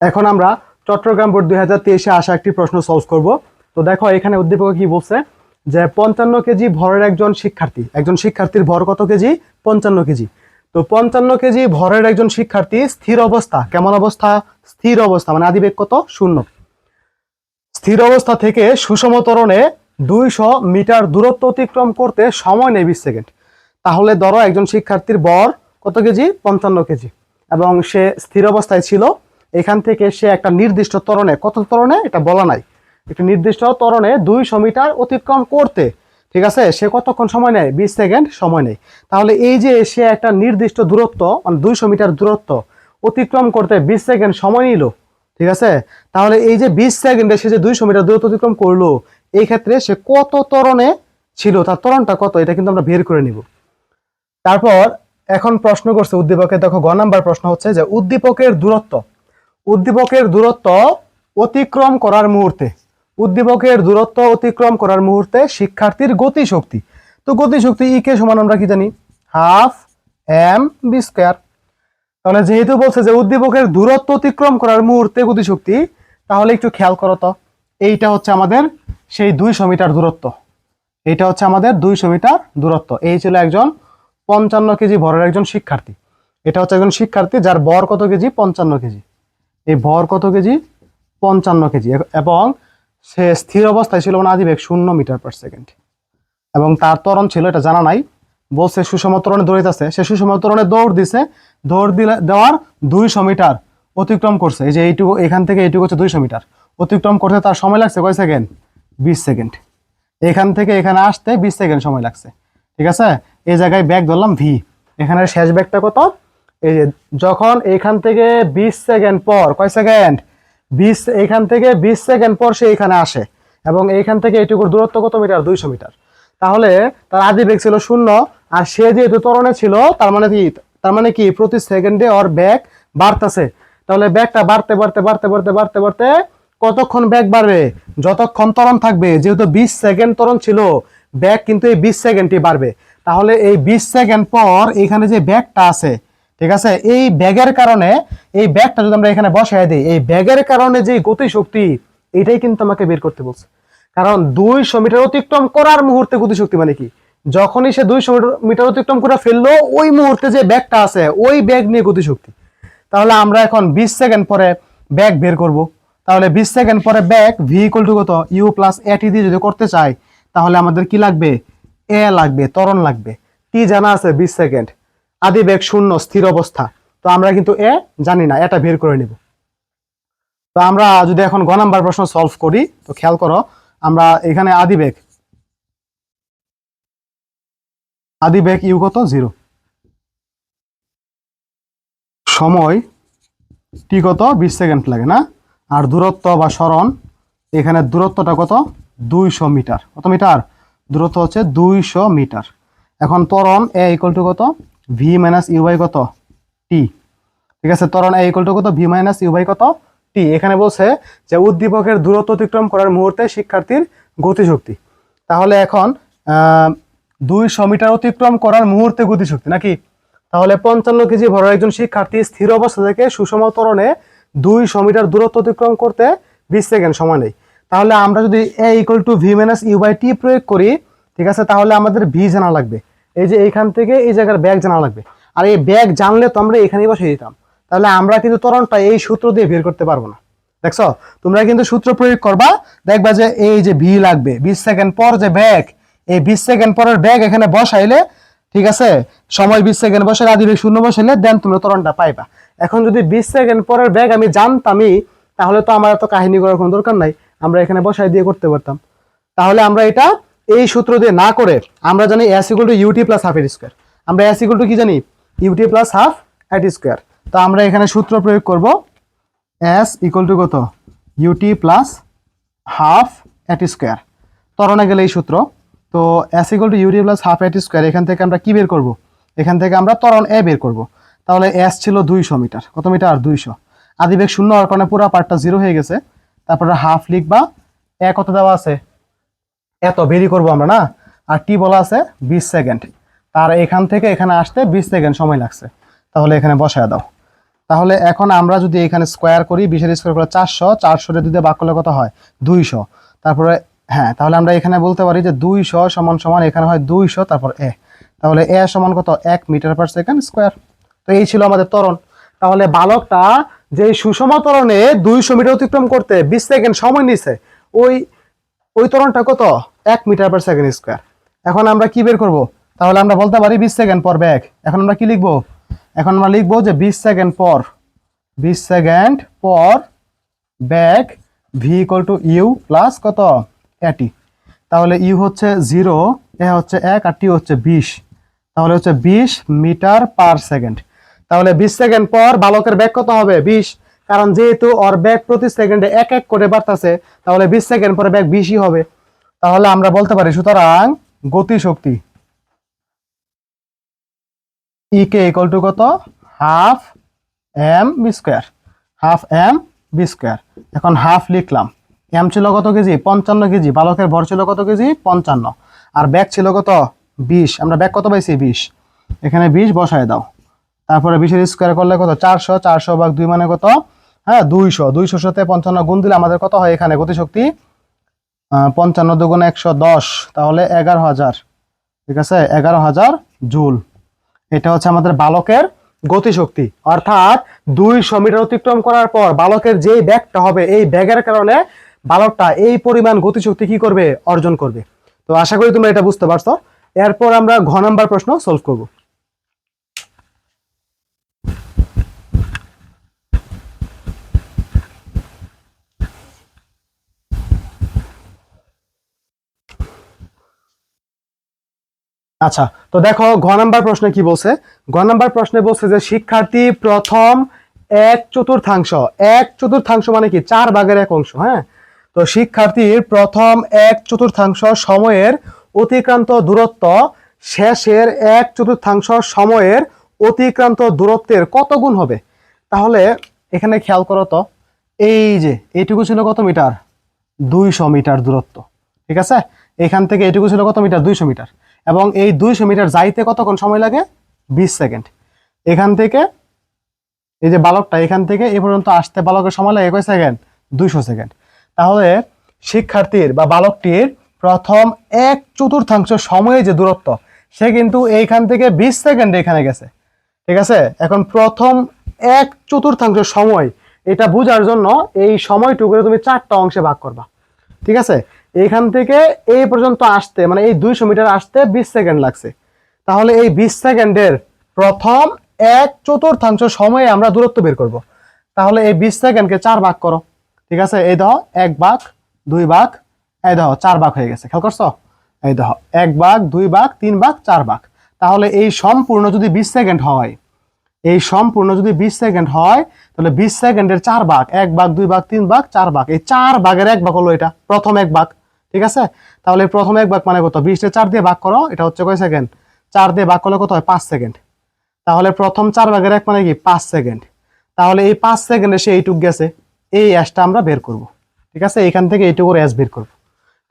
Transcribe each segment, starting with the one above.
এখন আমরা চট্টগ্রাম বোর্ড দুই হাজার তেইশে আসা একটি প্রশ্ন সলভ করব। তো দেখো, এখানে উদ্দীপক কি বলছে? যে পঞ্চান্ন কেজি ভরের একজন শিক্ষার্থী, একজন শিক্ষার্থীর ভর কত কেজি? পঞ্চান্ন কেজি। তো পঞ্চান্ন কেজি ভরের একজন শিক্ষার্থী স্থির অবস্থা, কেমন অবস্থা? স্থির অবস্থা মানে আদিবেগ কত? শূন্য। স্থির অবস্থা থেকে সুষম ত্বরণে দুইশো মিটার দূরত্ব অতিক্রম করতে সময় নেই বিশ সেকেন্ড। তাহলে ধরো একজন শিক্ষার্থীর বর কত কেজি? পঞ্চান্ন কেজি। এবং সে স্থির অবস্থায় ছিল এখান থেকে সে একটা নির্দিষ্ট ত্বরণে কত তরণে? এটা বলা নাই। একটা নির্দিষ্ট ত্বরণে দুইশো মিটার অতিক্রম করতে, ঠিক আছে? সে কতক্ষণ সময় নেয়? বিশ সেকেন্ড সময় নেয়। তাহলে এই যে সে একটা নির্দিষ্ট দূরত্ব মানে দুইশো মিটার দূরত্ব অতিক্রম করতে বিশ সেকেন্ড সময় নিল, ঠিক আছে? তাহলে এই যে বিশ সেকেন্ডে সে যে দুইশো মিটার দূরত্ব অতিক্রম করল, এই ক্ষেত্রে সে কত তরণে ছিল? তার ত্বরণটা কত? এটা কিন্তু আমরা বের করে নিব। তারপর এখন প্রশ্ন করছে উদ্দীপকের, দেখো, গ নাম্বার প্রশ্ন হচ্ছে যে উদ্দীপকের দূরত্ব উদ্দীপকের দূরত্ব অতিক্রম করার মুহূর্তে। উদ্দীপকের দূরত্ব অতিক্রম করার মুহূর্তে শিক্ষার্থীর গতিশক্তি। তো গতিশক্তি ই কে সমান আমরা কি জানি? হাফ এম বি স্কোয়ার তাহলে যেহেতু বলছে যে উদ্দীপকের দূরত্ব অতিক্রম করার মুহূর্তে গতিশক্তি, তাহলে একটু খেয়াল করো তো। এইটা হচ্ছে আমাদের সেই দুইশো মিটার দূরত্ব। এটা হচ্ছে আমাদের দুইশো মিটার দূরত্ব। এই ছিল একজন পঞ্চান্ন কেজি ভরের একজন শিক্ষার্থী। এটা হচ্ছে একজন শিক্ষার্থী যার ভর কত কেজি? পঞ্চান্ন কেজি। এই ভর কত কেজি? পঞ্চান্ন কেজি। এবং সে স্থির অবস্থায় ছিল মানে আদিবেগ শূন্য মিটার পার সেকেন্ড এবং তার ত্বরণ ছিল, এটা জানা নাই, বলছে সুষম ত্বরণে দৌড়িতেছে সে সুষম ত্বরণে দৌড় দিছে, দৌড় দিলে দেওয়ার দুইশো মিটার অতিক্রম করছে। এই যে এইটুকু, এখান থেকে এইটুকু হচ্ছে দুইশো মিটার। অতিক্রম করতে তার সময় লাগছে কয় সেকেন্ড? বিশ সেকেন্ড। এখান থেকে এখানে আসতে বিশ সেকেন্ড সময় লাগছে। ঠিক আছে? এই জায়গায় ব্যাগ ধরলাম ভি এখানে শেষ ব্যাগটা কত? এই যে, যখন এখান থেকে বিশ সেকেন্ড পর, কয় সেকেন্ড? বিশ এখান থেকে বিশ সেকেন্ড পর সে এখানে আসে এবং এইখান থেকে এটুকুর দূরত্ব কত মিটার? দুইশো মিটার। তাহলে তার আদি বেগ ছিল শূন্য আর সে যেহেতু তরণে ছিল, তার মানে কি? তার মানে কি? প্রতি সেকেন্ডে ওর ব্যাগ বাড়তেছে। তাহলে ব্যাগটা বাড়তে বাড়তে বাড়তে বাড়তে বাড়তে বাড়তে কতক্ষণ ব্যাগ বাড়বে? যতক্ষণ তরণ থাকবে, যেহেতু বিশ সেকেন্ড তরণ ছিল ব্যাগ কিন্তু এই বিশ সেকেন্ডটি বাড়বে। তাহলে এই বিশ সেকেন্ড পর এখানে যে ব্যাগটা আছে ঠিক আছে? এই ব্যাগের কারণে, এই ব্যাগটা যদি আমরা এখানে বসায় দিই, এই ব্যাগের কারণে যে গতিশক্তি, এটাই কিন্তু আমাকে বের করতে বলছে। কারণ দুইশো মিটার অতিক্রম করার মুহূর্তে গতিশক্তি মানে কি? যখনই সে দুইশো মিটার অতিক্রম করে ফেলল, ওই মুহূর্তে যে ব্যাগটা আছে, ওই ব্যাগ নিয়ে গতিশক্তি। তাহলে আমরা এখন বিশ সেকেন্ড পরে ব্যাগ বের করব। তাহলে বিশ সেকেন্ড পরে ব্যাগ ভি ইকুয়াল টু কত? ইউ প্লাস এটি দিয়ে যদি করতে চাই, তাহলে আমাদের কি লাগবে? এ লাগবে, ত্বরণ লাগবে। টি জানা আছে বিশ সেকেন্ড? আদি বেগ শূন্য, স্থির অবস্থা। তো আমরা কিন্তু এ জানি না, এটা বের করে নিব। তো আমরা যদি এখন গ নাম্বার প্রশ্ন সলভ করি, তো খেয়াল করো, আমরা এখানে আদি বেগ আদি বেগ ইউ কত? জিরো। সময় টি কত? বিশ সেকেন্ড লাগে, না? আর দূরত্ব বা সরণ এখানে দূরত্বটা কত? দুইশো মিটার। কত মিটার? দূরত্ব হচ্ছে দুইশো মিটার। এখন ত্বরণ এ ইকুয়াল টু কত? ভি মাইনাস ইউ বাই কত? টি ঠিক আছে তরণ এ ইকুয়াল টু কত? ভি মাইনাস ইউ বাই কত? টি এখানে বলছে যে উদ্দীপকের দূরত্ব অতিক্রম করার মুহূর্তে শিক্ষার্থীর গতিশক্তি। তাহলে এখন দুইশো মিটার অতিক্রম করার মুহূর্তে গতিশক্তি, নাকি? তাহলে পঞ্চান্ন কেজি ভরের একজন শিক্ষার্থী স্থির অবস্থা থেকে সুষম ত্বরণে দুইশো মিটার দূরত্ব অতিক্রম করতে বিশ সেকেন্ড সময় নেই তাহলে আমরা যদি A equal to V minus U by T প্রয়োগ করি, ঠিক আছে, তাহলে আমাদের ভি জানা লাগবে। এই যে এইখান থেকে এই জায়গার ব্যাগ জানা লাগবে। আর এই ব্যাগ জানলে তো আমরা এখানেই বসে দিতাম তাহলে আমরা কিন্তু তরণটা এই সূত্র দিয়ে বের করতে পারব না। দেখছ? তোমরা কিন্তু সূত্র প্রয়োগ করবা, দেখবা যে এই যে ভি লাগবে। বিশ সেকেন্ড পর যে ব্যাগ, এই বিশ সেকেন্ড পরের ব্যাগ এখানে বসাইলে, ঠিক আছে? সময় বিশ সেকেন্ড বসাইলে আদি বেগ শূন্য বসাইলে, দেন তোমরা তরণটা পাইবা। এখন যদি বিশ সেকেন্ড পরের ব্যাগ আমি জানতামই, তাহলে তো আমার এত কাহিনী করার কোনো দরকার নাই। আমরা এখানে বসাই দিয়ে করতে পারতাম। তাহলে আমরা এটা এই সূত্র দিয়ে না করে আমরা জানি S equal to U T plus half এর স্কোয়ার আমরা এস ইকুয়াল টু কি জানি? U T plus half at square তো আমরা এখানে সূত্র প্রয়োগ করব। এস ইকুয়াল টু কত? U T plus half at square ত্বরণে গেলে এই সূত্র। তো S equal to U T plus half at square এখান থেকে আমরা কি বের করব? এখান থেকে আমরা ত্বরণ এ বের করব। তাহলে এস ছিল দুইশো মিটার। কত মিটার? দুইশো। আদিবেগ শূন্য হওয়ার কারণে পুরো পার্টটা জিরো হয়ে গেছে। তারপরে হাফ লিখবা। এ কত দেওয়া আছে? এত বেরি করব আমরা না? আর টি বলা আছে বিশ সেকেন্ড। তার এখান থেকে এখানে আসতে বিশ সেকেন্ড সময় লাগছে। তাহলে এখানে বসায় দাও। তাহলে এখন আমরা যদি এখানে স্কোয়ার করি, বিশের স্কোয়ার করলে চারশো চারশো দুই দিয়ে বাক কত হয়? দুইশো। তারপরে হ্যাঁ তাহলে আমরা এখানে বলতে পারি যে দুইশো সমান সমান এখানে হয় দুইশো, তারপর এ। তাহলে এ সমান কত? এক মিটার পার সেকেন্ড স্কোয়ার তো এই ছিল আমাদের তরণ তাহলে বালকটা যে সুষম তরণে দুইশো মিটার অতিক্রম করতে বিশ সেকেন্ড সময় নিছে, ওই ওই ত্বরণটা কত? এক মিটার পার সেকেন্ড স্কোয়ার এখন আমরা কি বের করব? তাহলে আমরা বলতে পারি বিশ সেকেন্ড পর ব্যাগ এখন আমরা কি লিখব? এখন আমরা লিখব যে বিশ সেকেন্ড পর, বিশ সেকেন্ড পর bag V equal to U plus কত? এটি তাহলে ইউ হচ্ছে জিরো এ হচ্ছে এক, আর টি হচ্ছে বিশ। তাহলে হচ্ছে বিশ মিটার পার সেকেন্ড তাহলে বিশ সেকেন্ড পর বালকের ব্যাগ কত হবে? বিশ। কারণ যেহেতু ওর ব্যাগ প্রতি সেকেন্ডে এক এক করে বাড়তেছে, তাহলে বিশ সেকেন্ড পরে ব্যাগ বিশই হবে। তাহলে আমরা বলতে পারি, সুতরাং গতি শক্তি কে ইকুয়াল টু কত? Half M V square half M V square এখন হাফ লিখলাম। এম ছিল কত কেজি পঞ্চান্ন কেজি বালকের ভর ছিল কত কেজি পঞ্চান্ন। আর ব্যাগ ছিল কত? বিশ। আমরা ব্যাগ কত পাইছি? বিশ। এখানে বিশ বসায় দাও। তারপরে বিশের স্কোয়ার করলে কত? চারশো। চারশো ভাগ দুই মানে কত? হ্যাঁ দুইশো দুইশো সাথে পঞ্চান্ন গুণ দিলে আমাদের কত হয় এখানে? গতিশক্তি? পঞ্চান্ন দুগুণ একশো দশ, তাহলে এগারো হাজার। ঠিক আছে? এগারো হাজার জুল। এটা হচ্ছে আমাদের বালকের গতিশক্তি। অর্থাৎ দুইশো মিটার অতিক্রম করার পর বালকের যে ব্যাগটা হবে, এই ব্যাগের কারণে বালকটা এই পরিমাণ গতিশক্তি কি করবে? অর্জন করবে। তো আশা করি তোমরা এটা বুঝতে পারছ। এরপর আমরা ঘ নাম্বার প্রশ্ন সলভ করব। আচ্ছা তো দেখো, ঘ নাম্বার প্রশ্নে কি বলছে? ঘ নাম্বার প্রশ্নে বলছে যে শিক্ষার্থী প্রথম এক চতুর্থাংশ। এক চতুর্থাংশ মানে কি? চার ভাগের এক অংশ হ্যাঁ? তো শিক্ষার্থীর প্রথম এক চতুর্থাংশ সময়ের অতিক্রান্ত দূরত্ব, শেষের এক চতুর্থাংশ সময়ের অতিক্রান্ত দূরত্বের কত গুণ হবে? তাহলে এখানে খেয়াল করো তো, এই যে, এইটুকু ছিল কত মিটার? দুইশো মিটার দূরত্ব, ঠিক আছে? এখান থেকে এটুকু ছিল কত মিটার? দুইশো মিটার। এবং এই দুইশো মিটার যাইতে কতক্ষণ সময় লাগে? বিশ সেকেন্ড। এখান থেকে এই যে বালকটা, এখান থেকে এ পর্যন্ত আসতে বালকের সময় লাগে কয় সেকেন্ড? দুইশো সেকেন্ড। তাহলে শিক্ষার্থীর বা বালকটির প্রথম এক চতুর্থাংশ সময়ে যে দূরত্ব, সে কিন্তু এইখান থেকে বিশ সেকেন্ড এখানে গেছে। ঠিক আছে? এখন প্রথম এক চতুর্থাংশ সময়, এটা বোঝার জন্য এই সময়টুকু তুমি চারটা অংশে ভাগ করবা। ঠিক আছে? এইখান থেকে এই পর্যন্ত আসতে মানে এই দুইশো মিটার আসতে বিশ সেকেন্ড লাগছে। তাহলে এই বিশ সেকেন্ডের প্রথম এক চতুর্থাংশ সময়ে আমরা দূরত্ব বের করব। তাহলে এই বিশ সেকেন্ডকে চার ভাগ করো। ঠিক আছে? এই দেখো, এক ভাগ, দুই ভাগ, এই দেখো, চার ভাগ হয়ে গেছে। খেয়াল করছ? এই দেখো, এক ভাগ, দুই ভাগ, তিন ভাগ, চার ভাগ। তাহলে এই সম্পূর্ণ যদি বিশ সেকেন্ড হয়, এই সম্পূর্ণ যদি বিশ সেকেন্ড হয়, তাহলে বিশ সেকেন্ডের চার ভাগ, এক ভাগ, দুই ভাগ, তিন ভাগ, চার ভাগ। এই চার ভাগের এক ভাগ হলো এটা, প্রথম এক ভাগ। ঠিক আছে? তাহলে প্রথমে এক ভাগ মানে কত? বিশটা চার দিয়ে ভাগ করো, এটা হচ্ছে কয় সেকেন্ড? চার দিয়ে ভাগ করলে কত হয়? পাঁচ সেকেন্ড। তাহলে প্রথম চার ভাগের এক মানে কি? পাঁচ সেকেন্ড। তাহলে এই পাঁচ সেকেন্ডে সে এইটুক গেছে, এই অ্যাশটা আমরা বের করব। ঠিক আছে? এখান থেকে এইটুকুর অ্যাশ বের করব।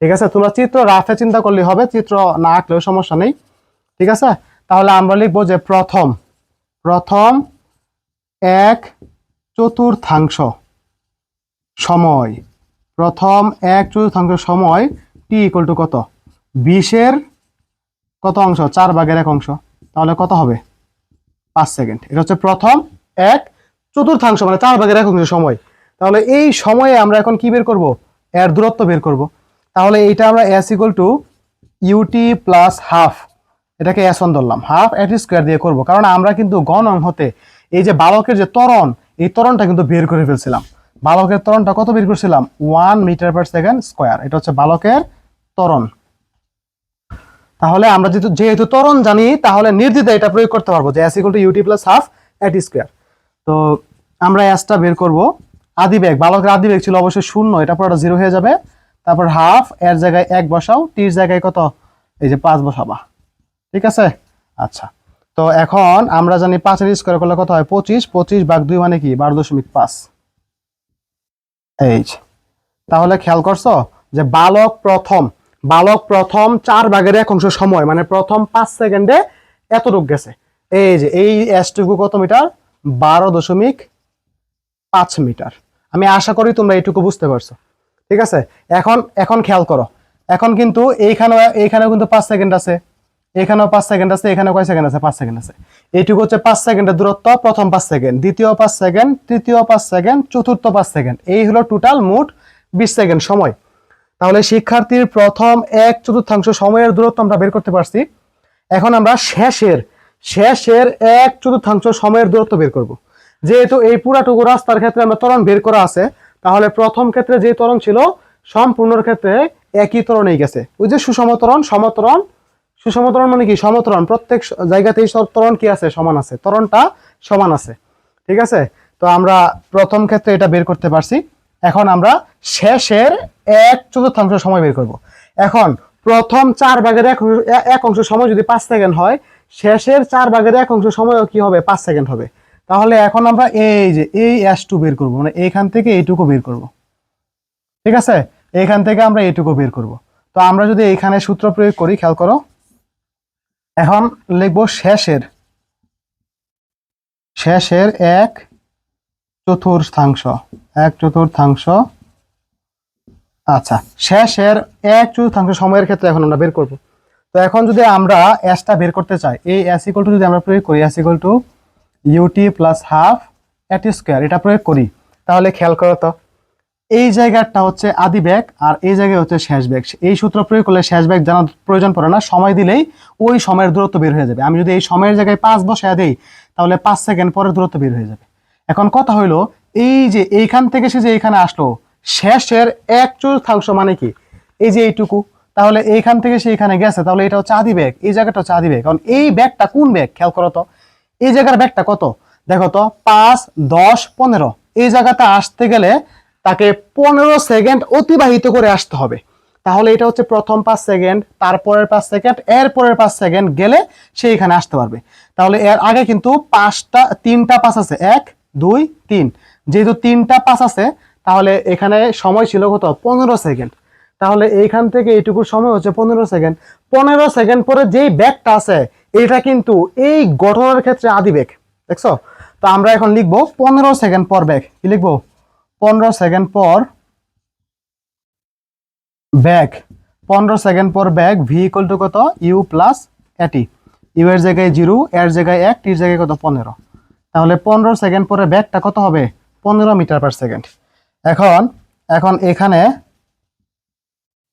ঠিক আছে? তোমরা চিত্র রাফে চিন্তা করলে হবে, চিত্র না আঁকলেও সমস্যা নেই। ঠিক আছে? তাহলে আমরা লিখব যে প্রথম প্রথম এক চতুর্থাংশ সময়। প্রথম এক চতুর্থাংশ সময় টি ইকুয়াল টু কত? বিশের কত অংশ? চার ভাগের এক অংশ। তাহলে কত হবে? পাঁচ সেকেন্ড এটা হচ্ছে প্রথম এক চতুর্থাংশ মানে চার ভাগের এক অংশ সময়। তাহলে এই সময়ে আমরা এখন কি বের করব? এর দূরত্ব বের করব। তাহলে এইটা আমরা S equal to U T plus half এটাকে এস ওয়ান ধরলাম। হাফ এট স্কোয়ার দিয়ে করব। কারণ আমরা কিন্তু গণ হতে এই যে বালকের যে ত্বরণ, এই ত্বরণটা কিন্তু বের করে ফেলছিলাম। বালকের ত্বরণটা কত বের করছিলাম? One metre per second square এটা হচ্ছে বালকের ত্বরণ। তাহলে আমরা যেহেতু যেহেতু ত্বরণ জানি, তাহলে নির্দ্বিধায় এটা প্রয়োগ করতে পারব যে S to U T plus half at square তো আমরা এসটা বের করব। আদি বেগ বালকের আদি বেগ ছিল অবশ্যই শূন্য, এটা পুরোটা জিরো হয়ে যাবে। তারপর হাফ এর জায়গায় এক বসাও টির জায়গায় কত? এই যে পাঁচ বসাবা। ঠিক আছে? আচ্ছা। তো এখন আমরা জানি পাঁচের স্কোয়ার করলে কত হয়? পঁচিশ। পঁচিশ ভাগ দুই মানে কি? বারো দশমিক পাঁচ। এই যে। তাহলে খেয়াল করছ যে বালক প্রথম বালক প্রথম চার ভাগের এক অংশ সময় মানে প্রথম পাঁচ সেকেন্ডে এতটুক গেছে। এই যে, এই এসটুকু কত মিটার? বারো দশমিক পাঁচ মিটার। আমি আশা করি তোমরা এইটুকু বুঝতে পারছ। ঠিক আছে? এখন এখন খেয়াল করো। এখন কিন্তু এইখানে এইখানেও কিন্তু পাঁচ সেকেন্ড আছে। এখানেও পাঁচ সেকেন্ড আছে এখানে কয় সেকেন্ড আছে? পাঁচ সেকেন্ড আছে। এইটুকু হচ্ছে পাঁচ সেকেন্ডের দূরত্ব, প্রথম পাঁচ সেকেন্ড, দ্বিতীয় পাঁচ সেকেন্ড, তৃতীয় পাঁচ সেকেন্ড, চতুর্থ পাঁচ সেকেন্ড। এই হলো টোটাল মোট বিশ সেকেন্ড সময়। তাহলে শিক্ষার্থীর প্রথম এক চতুর্থাংশ সময়ের দূরত্ব আমরা বের করতে পারছি। এখন আমরা শেষের শেষের এক চতুর্থাংশ সময়ের দূরত্ব বের করব। যেহেতু এই পুরাটুকু রাস্তার ক্ষেত্রে আমরা ত্বরণ বের করা আছে, তাহলে প্রথম ক্ষেত্রে যে ত্বরণ ছিল, সম্পূর্ণর ক্ষেত্রে একই ত্বরণেই গেছে। ওই যে সুষমতরণ সমতরণ সুষমতরণ মানে কি? সমতরণ। প্রত্যেক জায়গাতেই ত্বরণ কি আছে? সমান আছে। ত্বরণটা সমান আছে। ঠিক আছে? তো আমরা প্রথম ক্ষেত্রে এটা বের করতে পারছি। এখন আমরা শেষের এক চতুর্থাংশ সময় বের করব। এখন প্রথম চার ভাগের এক অংশ- এক অংশ সময় যদি পাঁচ সেকেন্ড হয়, শেষের চার ভাগের এক অংশ সময়ও কি হবে? পাঁচ সেকেন্ড হবে। তাহলে এখন আমরা এই যে, এই এস টু বের করব। মানে এইখান থেকে এইটুকু বের করব। ঠিক আছে? এইখান থেকে আমরা এইটুকু বের করব। তো আমরা যদি এইখানে সূত্র প্রয়োগ করি, খেয়াল করো। এখন লিখব শেষের। শেষের এক চতুর্থাংশ। এক চতুর্থাংশ। আচ্ছা শেষের এক চতুর্থাংশ সময়ের ক্ষেত্রে এখন আমরা বের করব। তো এখন যদি আমরা এসটা বের করতে চাই, এই এস টু যদি আমরা প্রয়োগ করি S to U T plus half at square এটা প্রয়োগ করি, তাহলে খেয়াল করো তো। এই জায়গাটা হচ্ছে আদি ব্যাগ আর এই জায়গায় হচ্ছে শেষ ব্যাগ। এই সূত্র প্রয়োগ করলে শেষ ব্যাগ জানার প্রয়োজন পড়ে না, সময় দিলেই ওই সময়ের দূরত্ব বের হয়ে যাবে। আমি যদি এই সময়ের জায়গায় পাঁচ বসায় দিই, তাহলে পাঁচ সেকেন্ড পরের দূরত্ব বের হয়ে যাবে। এখন কথা হইল, এই যে এইখান থেকে সে যে এইখানে আসলো শেষের এক চতুর্থাংশ মানে কি? এই যে এইটুকু, তাহলে এইখান থেকে সে এখানে গেছে, তাহলে এটা হচ্ছে আদি ব্যাগ। এই জায়গাটা হচ্ছে আদি ব্যাগ। কারণ এই ব্যাগটা কোন ব্যাগ? খেয়াল করো তো। এই জায়গার ব্যাগটা কত? দেখো তো, পাঁচ, দশ, পনেরো। এই জায়গাটা আসতে গেলে তাকে পনেরো সেকেন্ড অতিবাহিত করে আসতে হবে। তাহলে এটা হচ্ছে প্রথম পাঁচ সেকেন্ড, তারপরের পাঁচ সেকেন্ড এর পরের পাঁচ সেকেন্ড গেলে সে এখানে আসতে পারবে। তাহলে এর আগে কিন্তু পাঁচটা, তিনটা পাঁচ আছে। এক, দুই, তিন। যেহেতু তিনটা পাঁচ আছে, তাহলে এখানে সময় ছিল কত? পনেরো সেকেন্ড। তাহলে এইখান থেকে এইটুকু সময় হচ্ছে পনেরো সেকেন্ড। পনেরো সেকেন্ড পরে যেই ব্যাগটা আছে, এটা কিন্তু এই গঠনের ক্ষেত্রে আদি ব্যাগ। দেখছ? তো আমরা এখন লিখব পনেরো সেকেন্ড পর ব্যাগ। কি লিখব? পনেরো সেকেন্ড পর ব্যাগ, পনেরো সেকেন্ড পর ব্যাগ ভি ইকুয়াল টু কত? U plus a t U এর জায়গায় জিরো এর জায়গায় এক টির জায়গায় কত? পনেরো। তাহলে পনেরো সেকেন্ড পরে ব্যাগটা কত হবে? পনেরো মিটার পার সেকেন্ড এখন এখন এখানে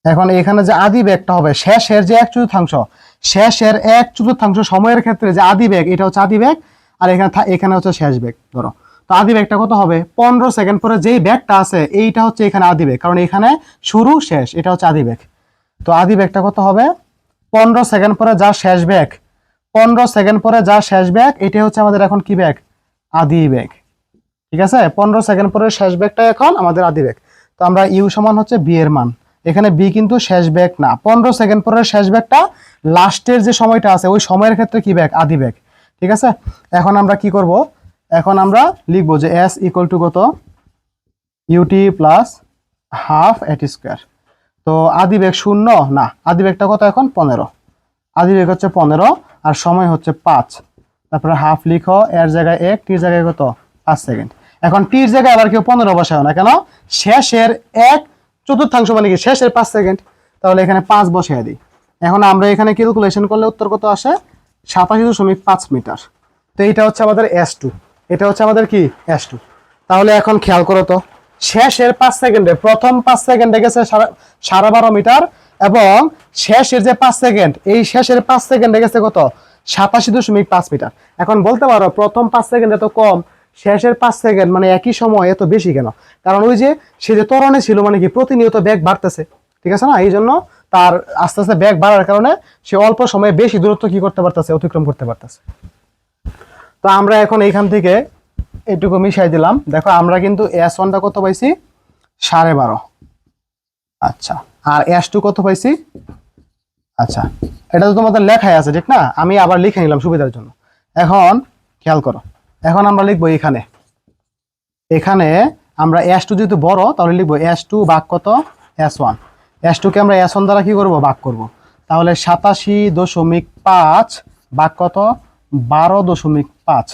এখন এখানে যে আদি ব্যাগটা হবে, শেষের যে এক চতুর্থাংশ, শেষের এক চতুর্থাংশ সময়ের ক্ষেত্রে যে আদি ব্যাগ, এটা হচ্ছে আদি ব্যাগ, আর এখানে এখানে হচ্ছে শেষ ব্যাগ। ধরো। তো আদি ব্যাগটা কত হবে, পনেরো সেকেন্ড পরে যেই ব্যাগটা আছে, এইটা হচ্ছে এখানে আদি ব্যাগ কারণ এখানে শুরু, শেষ, এটা হচ্ছে আদি ব্যাগ তো আদি ব্যাগটা কত হবে, পনেরো সেকেন্ড পরে যা শেষ ব্যাগ পনেরো সেকেন্ড পরে যা শেষ ব্যাগ এটা হচ্ছে আমাদের এখন কি ব্যাগ আদি ব্যাগ ঠিক আছে? পনেরো সেকেন্ড পরে শেষ ব্যাগটা এখন আমাদের আদি ব্যাগ তো আমরা ইউ সমান হচ্ছে বি এর মান। এখানে বি কিন্তু শেষ ব্যাগ না। পনেরো সেকেন্ড পরের শেষ ব্যাগটা লাস্টের যে সময়টা আছে, ওই সময়ের ক্ষেত্রে কি ব্যাগ আদি ব্যাগ ঠিক আছে? এখন আমরা কি করব? এখন আমরা লিখব যে এস ইকুয়াল টু কত? U T plus half at square তো আদি বেগ শূন্য, না আদি বেগটা কত এখন? পনেরো। আদি বেগ হচ্ছে পনেরো আর সময় হচ্ছে পাঁচ। তারপরে হাফ লিখো, এর জায়গায় এক টির জায়গায় কত? পাঁচ সেকেন্ড এখন টির জায়গায় আবার কেউ পনেরো বসায় না, কেন? শেষের এক চতুর্থাংশ মানে কি? শেষের পাঁচ সেকেন্ড তাহলে এখানে পাঁচ বসিয়ে দিই। এখন আমরা এখানে ক্যালকুলেশন করলে উত্তর কত আসে? সাতাশি দশমিক পাঁচ মিটার। তো এইটা হচ্ছে আমাদের এস টু এটা হচ্ছে আমাদের কি? এস টু তাহলে এখন খেয়াল করো তো, শেষের পাঁচ সেকেন্ডে, প্রথম পাঁচ সেকেন্ডে গেছে সাড়ে- বারো মিটার, এবং শেষের যে পাঁচ সেকেন্ড, এই শেষের পাঁচ সেকেন্ডে গেছে কত? সাতাশি দশমিক পাঁচ মিটার। এখন বলতে পারো, প্রথম পাঁচ সেকেন্ড এত কম, শেষের পাঁচ সেকেন্ড মানে একই সময় এত বেশি কেন? কারণ ওই যে, সে যে ত্বরণে ছিল মানে কি, প্রতিনিয়ত ব্যাগ বাড়তেছে, ঠিক আছে না? এই জন্য তার আস্তে আস্তে ব্যাগ বাড়ার কারণে সে অল্প সময়ে বেশি দূরত্ব কি করতে পারতেছে, অতিক্রম করতে পারতেছে। তো আমরা এখন এইখান থেকে এটুকু মিশাই দিলাম। দেখো, আমরা কিন্তু এস ওয়ানটা কত পাইছি? সাড়ে বারো। আচ্ছা আর এস টু কত পাইছি? আচ্ছা এটা তো তোমাদের লেখাই আছে, ঠিক না? আমি আবার লিখে নিলাম সুবিধার জন্য। এখন খেয়াল করো, এখন আমরা লিখব এখানে। এখানে আমরা এস টু যেহেতু বড়, তাহলে লিখব এস টু বাক কত? এস ওয়ান এস টুকে আমরা এস ওয়ান দ্বারা কি করব? বাক করব। তাহলে সাতাশি দশমিক পাঁচ বাক কত? বারো দশমিক পাঁচ।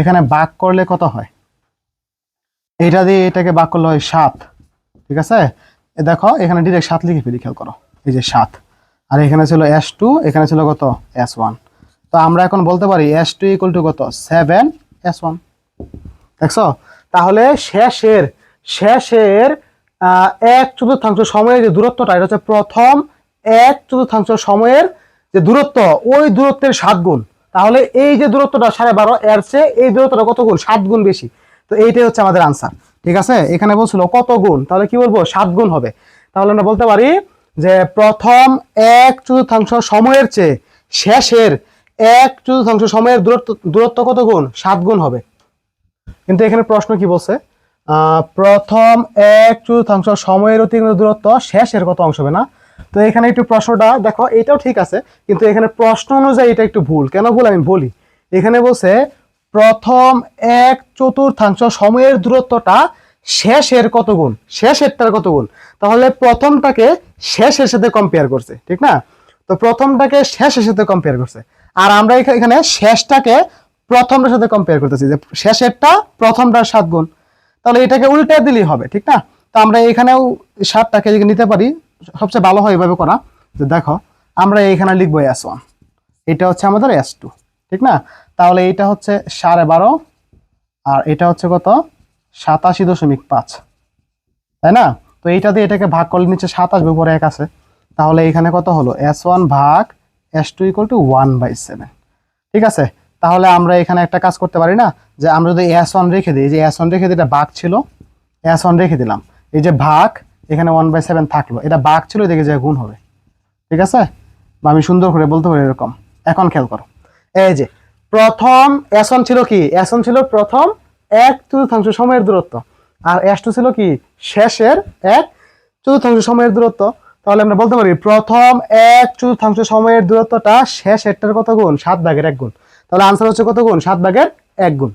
এখানে ভাগ করলে কত হয়? এটা দিয়ে এটাকে ভাগ করলে হয় সাত। ঠিক আছে? দেখো, এখানে ডিরেক্ট সাত লিখে ফেলি, খেয়াল করো। এই যে সাত। আর এখানে ছিল এস টু এখানে ছিল কত? এস ওয়ান তো আমরা এখন বলতে পারি এস টু ইকুয়াল টু কত? সেভেন এস ওয়ান দেখছ? তাহলে শেষের শেষের এক চতুর্থাংশ সময়ের যে দূরত্বটা, এটা হচ্ছে প্রথম এক চতুর্থাংশ সময়ের যে দূরত্ব, ওই দূরত্বের সাত গুণ। তাহলে এই যে দূরত্বটা সাড়ে বারো এর চেয়ে এই দূরত্বটা কত গুণ? সাত গুণ বেশি। তো এইটাই হচ্ছে আমাদের আনসার ঠিক আছে? এখানে বলছিল কত গুণ? তাহলে কি বলব? সাত গুণ হবে। তাহলে আমরা বলতে পারি যে প্রথম এক চতুর্থাংশ সময়ের চেয়ে শেষের এক চতুর্থাংশ সময়ের দূরত্ব দূরত্ব কত গুণ? সাত গুণ হবে। কিন্তু এখানে প্রশ্ন কি বলছে? প্রথম এক চতুর্থাংশ সময়ের অতিরিক্ত দূরত্ব শেষের কত অংশ হবে না? তো এখানে একটু প্রশ্নটা, দেখো, এটাও ঠিক আছে, কিন্তু এখানে প্রশ্ন অনুযায়ী এটা একটু ভুল। কেন ভুল? আমি বলি। এখানে বলছে, প্রথম এক চতুর্থাংশ সময়ের দূরত্বটা শেষের কত গুণ? শেষেরটার কত গুণ? তাহলে প্রথমটাকে শেষের সাথে কম্পেয়ার করছে, ঠিক না? তো প্রথমটাকে শেষের সাথে কম্পেয়ার করছে। আর আমরা এখা- এখানে শেষটাকে প্রথমটার সাথে কম্পেয়ার করতেছি, যে শেষেরটা প্রথমটার সাত গুণ। তাহলে এটাকে উল্টে দিলেই হবে, ঠিক না? তো আমরা এখানেও সাতটাকে নিতে পারি সবচেয়ে ভালো হয় এভাবে করা, যে দেখো, আমরা এইখানে লিখব এস ওয়ান এটা হচ্ছে আমাদের এস টু ঠিক না? তাহলে এটা হচ্ছে সাড়ে বারো, আর এটা হচ্ছে কত? সাতাশি দশমিক পাঁচ, তাই না? তো এইটা দিয়ে এটাকে ভাগ করলে নিচে সাত আসবে উপরে এক আছে। তাহলে এখানে কত হলো? এস ওয়ান ভাগ S two equal to one by seven ঠিক আছে? তাহলে আমরা এখানে একটা কাজ করতে পারি না, যে আমরা যদি এস ওয়ান রেখে দিই যে এস ওয়ান রেখে দিই, এটা ভাগ ছিল এস ওয়ান রেখে দিলাম। এই যে ভাগ এখানে ওয়ান বাই সেভেন থাকল। এটা বাঘ ছিল, এদিকে যে গুণ হবে। ঠিক আছে? বা আমি সুন্দর করে বলতে পারি এরকম। এখন খেয়াল করো। এই যে, প্রথম এস ওয়ান ছিল কি? এস ওয়ান ছিল প্রথম এক চতুর্থাংশ সময়ের দূরত্ব। আর এস টু ছিল কি? শেষের এক চতুর্থাংশ সময়ের দূরত্ব। তাহলে আমরা বলতে পারি প্রথম এক চতুর্থাংশ সময়ের দূরত্বটা শেষ একটার কত গুণ? সাত ভাগের এক গুণ। তাহলে আনসার হচ্ছে কত গুণ? সাত ভাগের এক গুণ।